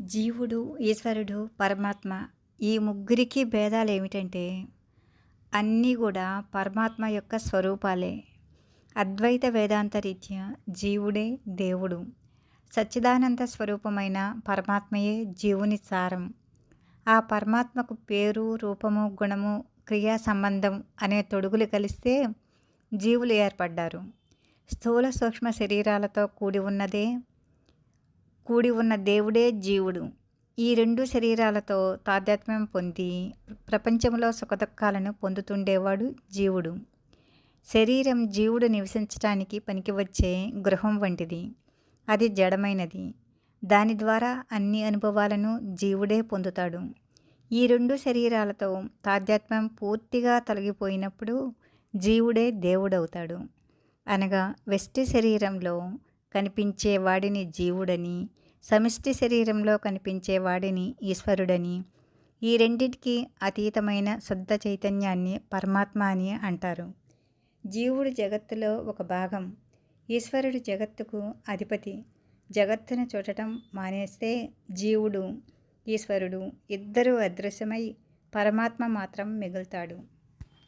జీవుడు ఈశ్వరుడు పరమాత్మ ఈ ముగ్గురికి భేదాలు ఏమిటంటే అన్నీ కూడా పరమాత్మ యొక్క స్వరూపాలే. అద్వైత వేదాంత రీత్యా జీవుడే దేవుడు. సచ్చిదానంద స్వరూపమైన పరమాత్మయే జీవుని సారం. ఆ పరమాత్మకు పేరు రూపము గుణము క్రియా సంబంధం అనే తొడుగులు కలిస్తే జీవులు ఏర్పడ్డారు. స్థూల సూక్ష్మ శరీరాలతో కూడి ఉన్నదే కూడి ఉన్న దేవుడే జీవుడు. ఈ రెండు శరీరాలతో తాదాత్మ్యం పొంది ప్రపంచంలో సుఖదుఖాలను పొందుతుండేవాడు జీవుడు. శరీరం జీవుడు నివసించడానికి పనికి వచ్చే గృహం వంటిది. అది జడమైనది. దాని ద్వారా అన్ని అనుభవాలను జీవుడే పొందుతాడు. ఈ రెండు శరీరాలతో తాధ్యాత్మ్యం పూర్తిగా తొలగిపోయినప్పుడు జీవుడే దేవుడవుతాడు. అనగా వెస్ట్ శరీరంలో కనిపించే వాడిని జీవుడని సమిష్టి శరీరంలో కనిపించే వాడిని ఈశ్వరుడని ఈ రెండింటికి అతీతమైన శుద్ధ చైతన్యాన్ని పరమాత్మ అని అంటారు. జీవుడు జగత్తులో ఒక భాగం ఈశ్వరుడు జగత్తుకు అధిపతి. జగత్తును చూడటం మానేస్తే జీవుడు ఈశ్వరుడు ఇద్దరూ అదృశ్యమై పరమాత్మ మాత్రం మిగులుతాడు.